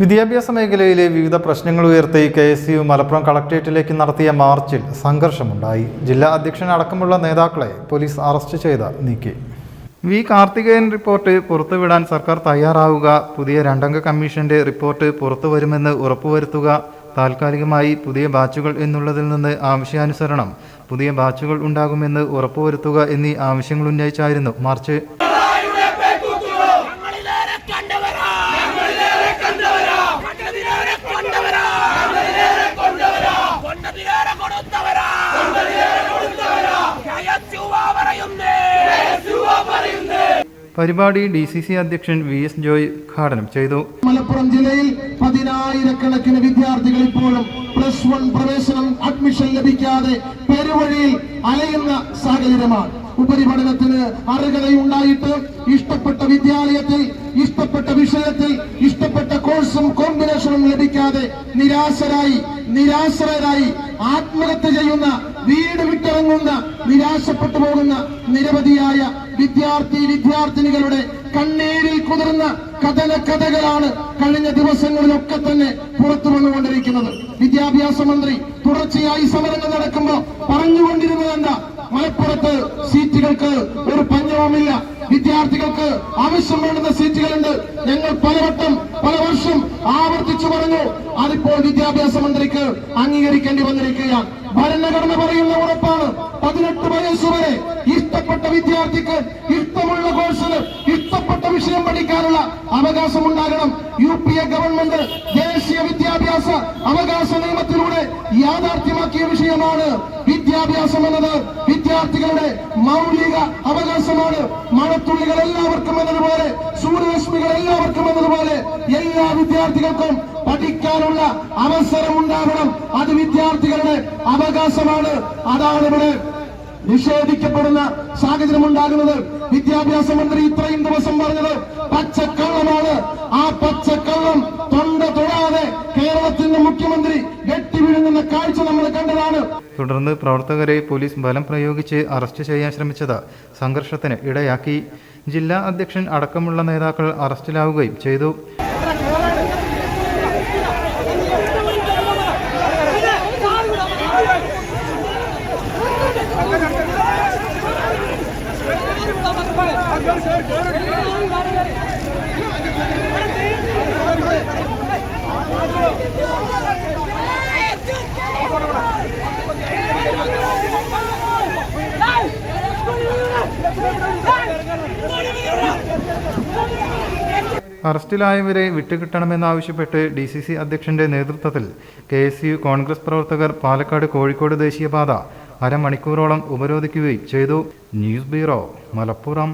വിദ്യാഭ്യാസ മേഖലയിലെ വിവിധ പ്രശ്നങ്ങൾ ഉയർത്തി കെ എസ് യു മലപ്പുറം കളക്ട്രേറ്റിലേക്ക് നടത്തിയ മാർച്ചിൽ സംഘർഷമുണ്ടായി. ജില്ലാ അധ്യക്ഷൻ അടക്കമുള്ള നേതാക്കളെ പോലീസ് അറസ്റ്റ് ചെയ്ത് നീക്കി. വി. കാർത്തികേയൻ റിപ്പോർട്ട് പുറത്തുവിടാൻ സർക്കാർ തയ്യാറാവുക. പുതിയ രണ്ടംഗ കമ്മീഷന്റെ റിപ്പോർട്ട് പുറത്തുവരുമെന്ന് ഉറപ്പുവരുത്തുക. താൽക്കാലികമായി പുതിയ ബാച്ചുകൾ എന്നുള്ളതിൽ നിന്ന് ആവശ്യാനുസരണം. പുതിയ ബാച്ചുകൾ ഉണ്ടാകുമെന്ന് ഉറപ്പുവരുത്തുക എന്നീ ആവശ്യങ്ങൾ ഉന്നയിച്ചായിരുന്നു മാർച്ച് പരിപാടി ഡി സി സി അധ്യക്ഷൻ വി എസ് ജോയ് ഉദ്ഘാടനം ചെയ്തു. മലപ്പുറം ജില്ലയിൽ പതിനായിരക്കണക്കിന് വിദ്യാർത്ഥികൾ ഇപ്പോഴും പ്ലസ് വൺ പ്രവേശനം അഡ്മിഷൻ ലഭിക്കാതെ പെരുവഴിയിൽ അലയുന്ന സാഹചര്യമാണ്. ഉപരിപഠനത്തിന് അർഹതയുണ്ടായിട്ട് ഇഷ്ടപ്പെട്ട വിദ്യാലയത്തിൽ ഇഷ്ടപ്പെട്ട വിഷയത്തിൽ ഇഷ്ടപ്പെട്ട കോഴ്സും കോമ്പിനേഷനും ലഭിക്കാതെ നിരാശരായി നിരാശ്രയരായി ആത്മഹത്യ ചെയ്യുന്ന വീട് വിട്ടിറങ്ങുന്ന നിരാശപ്പെട്ടു പോകുന്ന നിരവധിയായ വിദ്യാർത്ഥി വിദ്യാർത്ഥിനികളുടെ കണ്ണീരിൽ കുതിർന്ന കഥന കഥകളാണ് കഴിഞ്ഞ ദിവസങ്ങളിലൊക്കെ തന്നെ പുറത്തു വന്നുകൊണ്ടിരിക്കുന്നത്. വിദ്യാഭ്യാസ മന്ത്രി തുടർച്ചയായി സമരങ്ങൾ നടക്കുമ്പോൾ പറഞ്ഞുകൊണ്ടിരുന്നത് എന്താ? മലപ്പുറത്ത് സീറ്റുകൾക്ക് ഒരു പഞ്ഞവുമില്ല. വിദ്യാർത്ഥികൾക്ക് ആവശ്യം വേണ്ടുന്ന സീറ്റുകളുണ്ട്. ഞങ്ങൾ പലവട്ടം പല വർഷം ആവർത്തിച്ചു പറഞ്ഞു അതിപ്പോൾ വിദ്യാഭ്യാസ മന്ത്രിക്ക് അംഗീകരിക്കേണ്ടി വന്നിരിക്കുകയാണ്. ഭരണഘടന പറയുന്ന ഉറപ്പാണ്. പതിനെട്ട് വയസ്സ് വരെ ഇഷ്ടപ്പെട്ട വിദ്യാർത്ഥിക്ക് ഇഷ്ടമുള്ള കോഴ്സിന് ഇഷ്ടപ്പെട്ട വിഷയം പഠിക്കാനുള്ള അവകാശം ഉണ്ടാകണം യു പി എ ഗവൺമെന്റ് ദേശീയ വിദ്യാഭ്യാസ അവകാശ നിയമത്തിലൂടെ യാഥാർത്ഥ്യമാക്കിയ വിഷയമാണ് വിദ്യാഭ്യാസം എന്നത്. വിദ്യാർത്ഥികളുടെ മൗലിക അവകാശമാണ്. മഴത്തുള്ളികൾ എല്ലാവർക്കും എന്നതുപോലെ സൂര്യരശ്മികൾ എല്ലാവർക്കും എന്നതുപോലെ എല്ലാ വിദ്യാർത്ഥികൾക്കും പഠിക്കാനുള്ള അവസരം ഉണ്ടാവണം അത് വിദ്യാർത്ഥികളുടെ അവകാശമാണ്. അതാണ് ഇവിടെ നിഷേധിക്കപ്പെടുന്ന സാഹചര്യം ഉണ്ടാകുന്നത് വിദ്യാഭ്യാസ മന്ത്രി ഇത്രയും ദിവസം പറഞ്ഞത് പച്ചക്കള്ളമാണ്. ആ പച്ചക്കള്ളം തൊണ്ട തൊഴാതെ കേരളത്തിന്റെ മുഖ്യമന്ത്രി കെട്ടിവിഴുങ്ങുന്ന കാഴ്ച നമ്മൾ കണ്ടതാണ്. തുടർന്ന് പ്രവർത്തകരെ പോലീസ് ബലം പ്രയോഗിച്ച് അറസ്റ്റ് ചെയ്യാൻ ശ്രമിച്ചത് സംഘർഷത്തിന് ഇടയാക്കി. ജില്ലാ അധ്യക്ഷൻ അടക്കമുള്ള നേതാക്കൾ അറസ്റ്റിലാവുകയും ചെയ്തു. അറസ്റ്റിലായവരെ വിട്ടുകിട്ടണമെന്നാവശ്യപ്പെട്ട് ഡി സി സി അധ്യക്ഷന്റെ നേതൃത്വത്തിൽ കെ എസ് യു കോൺഗ്രസ് പ്രവർത്തകർ പാലക്കാട് കോഴിക്കോട് ദേശീയപാത അരമണിക്കൂറോളം ഉപരോധിക്കുകയും ചെയ്തു. News bureau Malappuram.